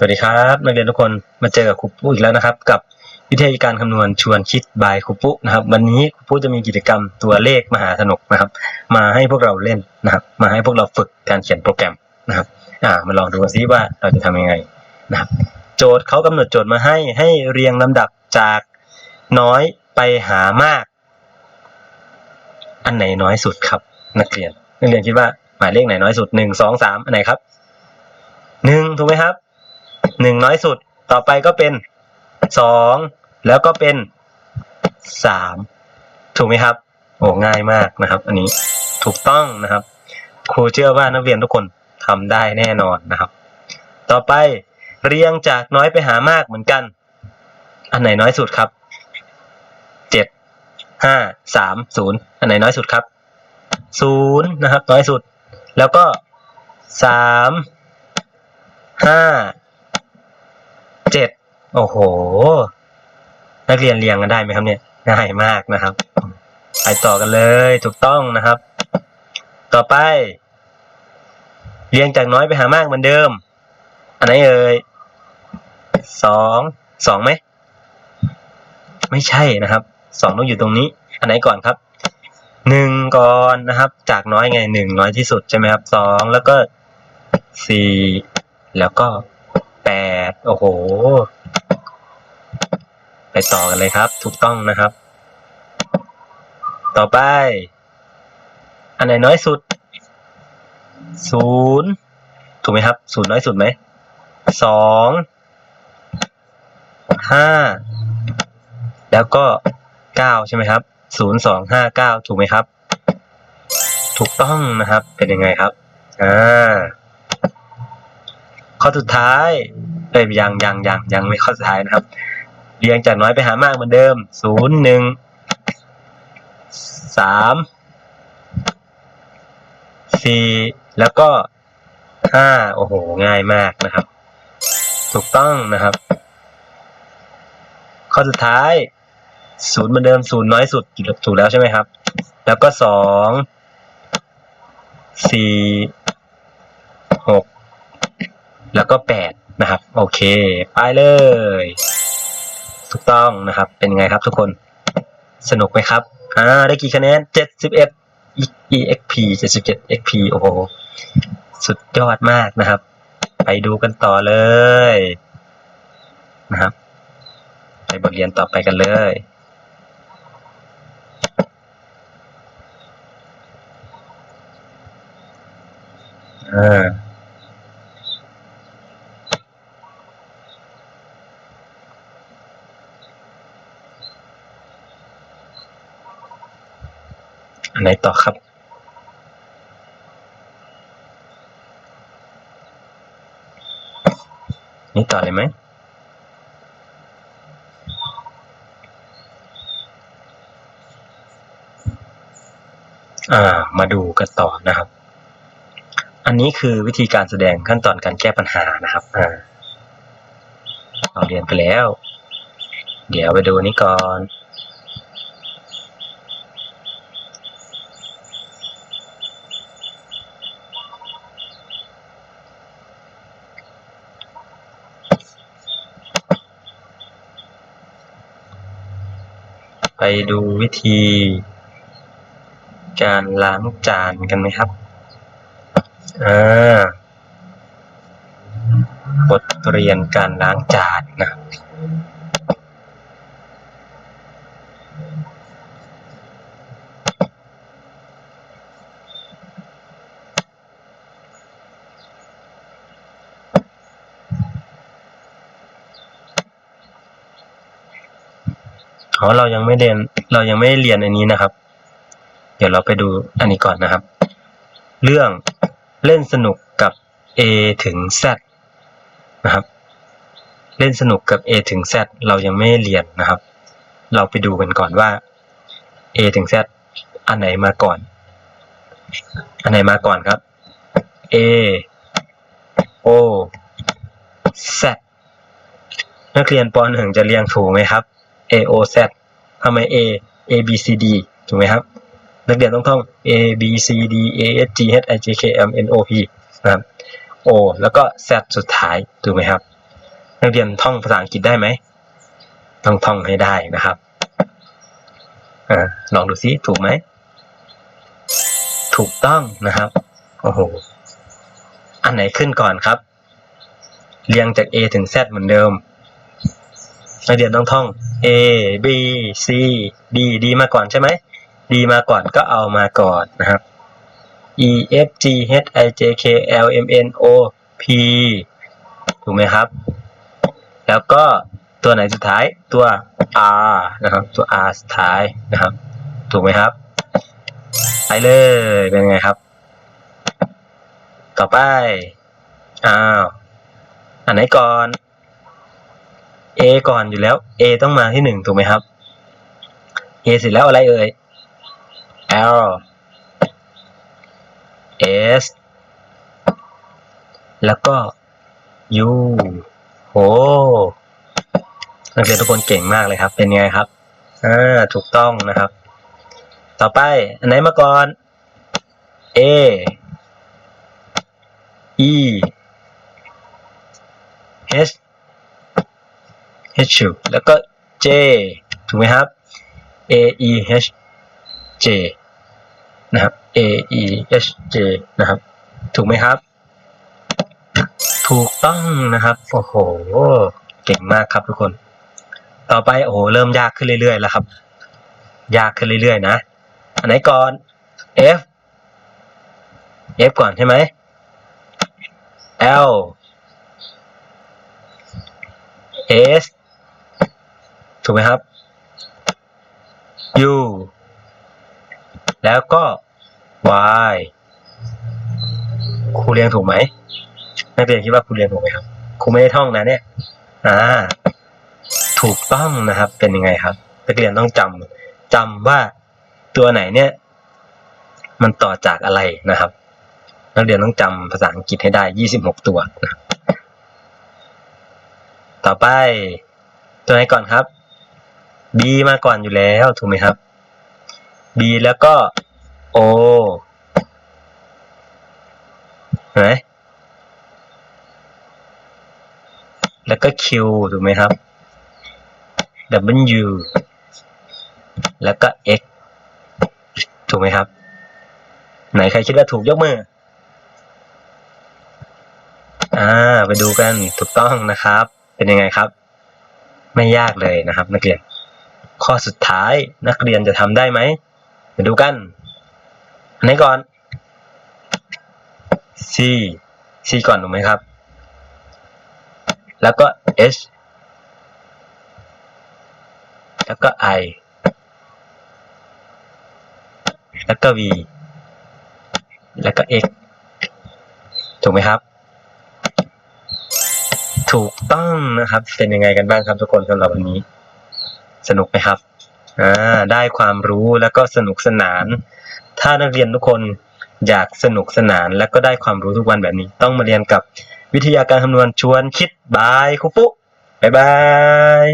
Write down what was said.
สวัสดีครับนักเรียนทุกคนมาเจอกับครูปุ๊อีกแล้วนะครับ กับวิธีการคำนวณชวนคิดบายครูปุ๊นะครับ วันนี้ครูปุ๊จะมีกิจกรรมตัวเลขมหาสนุกนะครับ มาให้พวกเราเล่นนะครับ มาให้พวกเราฝึกการเขียนโปรแกรมนะครับ อ่ามาลองดูซิว่าเราจะทำยังไงนะครับ โจทย์เขากำหนดโจทย์มาให้ให้เรียงลำดับจากน้อยไปหามาก อันไหนน้อยสุดครับ นักเรียน นักเรียนคิดว่าหมายเลขไหนน้อยสุดหนึ่งสองสามอันไหนครับหนึ่งถูกไหมครับ หนึ่งน้อยสุด ต่อไปก็เป็นสองแล้วก็เป็นสามถูกไหมครับ โอ้ง่ายมากนะครับ อันนี้ถูกต้องนะครับ ครูเชื่อว่านักเรียนทุกคนทำได้แน่นอนนะครับ ต่อไปเรียงจากน้อยไปหามากเหมือนกัน อันไหนน้อยสุดครับเจ็ดห้าสามศูนย์อันไหนน้อยสุดครับศูนย์นะครับ น้อยสุด แล้วก็สามห้า เจ็ดโอ้โห นักเรียนเรียงกันได้ไหมครับเนี่ยง่ายมากนะครับ ไปต่อกันเลยถูกต้องนะครับ ต่อไป เรียงจากน้อยไปหามากเหมือนเดิม อันไหนเอ่ยสองสองไหมไม่ใช่นะครับสองต้องอยู่ตรงนี้ อันไหนก่อนครับหนึ่งก่อนนะครับ จากน้อยไงหนึ่งน้อยที่สุดใช่ไหมครับสองแล้วก็สี่แล้วก็ แปดโอ้โห ไปต่อกันเลยครับ ถูกต้องนะครับ ต่อไป อันไหนน้อยสุดศูนย์ถูกไหมครับศูนย์น้อยสุดไหมสองห้าแล้วก็เก้าใช่ไหมครับศูนย์สองห้าเก้าถูกไหมครับ ถูกต้องนะครับเป็นยังไงครับอ่า ข้อสุดท้ายเอ้ยยังยังยังยังไม่ข้อสุดท้ายนะครับ เรียงจากน้อยไปหามากเหมือนเดิมศูนย์หนึ่งสามสี่แล้วก็ห้าโอ้โห ง่ายมากนะครับ ถูกต้องนะครับ ข้อสุดท้ายศูนย์เหมือนเดิมศูนย์น้อยสุดถูกแล้วใช่ไหมครับ แล้วก็สองสี่หก แล้วก็แปดนะครับ โอเค ไปเลย ถูกต้องนะครับ เป็นไงครับทุกคน สนุกไหมครับ อ่า ได้กี่คะแนนเจ็ดสิบเอ็ด exp เจ็ดสิบเจ็ด xp โอ้โห สุดยอดมากนะครับ ไปดูกันต่อเลย นะครับ ไปบทเรียนต่อไปกันเลยอ่า อันไหนต่อครับ นี่ต่อเลยไหมอ่ามาดูกันต่อนะครับ อันนี้คือวิธีการแสดงขั้นตอนการแก้ปัญหานะครับอ่าเราเรียนไปแล้ว เดี๋ยวไปดูนี้ก่อน ไปดูวิธี การล้างจานกันไหมครับอ่าบทเรียนการล้างจาน นะอ๋อเรายังไม่เรียนเรายังไม่เรียนอันนี้นะครับ เดี๋ยวเราไปดูอันนี้ก่อนนะครับ เรื่องเล่นสนุกกับ A ถึง Z นะครับ เล่นสนุกกับ A ถึง Z เรายังไม่เรียนนะครับ เราไปดูกันก่อนว่า A ถึง Z อันไหนมาก่อน อันไหนมาก่อนครับ A O Z นักเรียนป .1 จะเรียงถูกไหมครับ A O Z ทำไม A A B C D ถูกไหมครับ นักเรียนต้องท่อง A B C D A S G H I J K M N O P นะครับ O แล้วก็ Z สุดท้าย ถูกไหมครับ นักเรียนท่องภาษาอังกฤษได้ไหม ต้องท่องให้ได้นะครับอลองดูซิถูกไหม ถูกต้องนะครับโอ้โหอันไหนขึ้นก่อนครับ เรียงจาก A ถึง Z เหมือนเดิม นักเรียนต้องท่อง A B C D D มาก่อนใช่ไหม D มาก่อนก็เอามาก่อนนะครับ E F G H I J K L M N O P ถูกไหมครับ แล้วก็ตัวไหนสุดท้ายตัว R นะครับ ตัว R สุดท้ายนะครับ ถูกไหมครับ ไปเลย เป็นไงครับ ต่อไป อ้าว อันไหนก่อน A ก่อนอยู่แล้ว A ต้องมาที่หนึ่งถูกไหมครับ A เสร็จแล้วอะไรเอ่ย L S แล้วก็ U โหนักเรียนทุกคนเก่งมากเลยครับ เป็นไงครับ อ่า ถูกต้องนะครับ ต่อไป อันไหนมาก่อน A E H H แล้วก็ J ถูกไหมครับ A E H J นะครับ A E H J นะครับ ถูกไหมครับ ถูกต้องนะครับ โอ้โห เก่งมากครับทุกคน ต่อไปโอ้โห เริ่มยากขึ้นเรื่อยๆแล้วครับ ยากขึ้นเรื่อยๆนะ อันไหนก่อน F F ก่อนใช่ไหม L S ถูกไหมครับ U แล้วก็ Y ครูเรียงถูกไหมนักเรียนคิดว่าครูเรียงถูกไหมครับครูไม่ได้ท่องนะเนี่ย อ่า ถูกต้องนะครับ เป็นยังไงครับนักเรียนต้องจำจำว่าตัวไหนเนี่ย มันต่อจากอะไรนะครับ นักเรียนต้องจำภาษาอังกฤษให้ได้26ตัวนะครับต่อไป ตัวไหนก่อนครับ B มาก่อนอยู่แล้วถูกไหมครับ B แล้วก็ O เห็นไหมแล้วก็ Q ถูกไหมครับ W แล้วก็ X ถูกไหมครับ ไหนใครคิดว่าถูกยกมือ อ่า ไปดูกันถูกต้องนะครับ เป็นยังไงครับ ไม่ยากเลยนะครับ นักเรียน ข้อสุดท้ายนักเรียนจะทำได้ไหมไปดูกันอันไหนก่อน C C ก่อนถูกไหมครับ แล้วก็ H แล้วก็ I แล้วก็ V แล้วก็ X ถูกไหมครับ ถูกต้องนะครับ เป็นยังไงกันบ้างครับทุกคนสำหรับวันนี้ สนุกไหมครับได้ความรู้แล้วก็สนุกสนาน ถ้านักเรียนทุกคนอยากสนุกสนาน และก็ได้ความรู้ทุกวันแบบนี้ ต้องมาเรียนกับวิทยาการคำนวณชวนคิดบายครูปุ๊บายบาย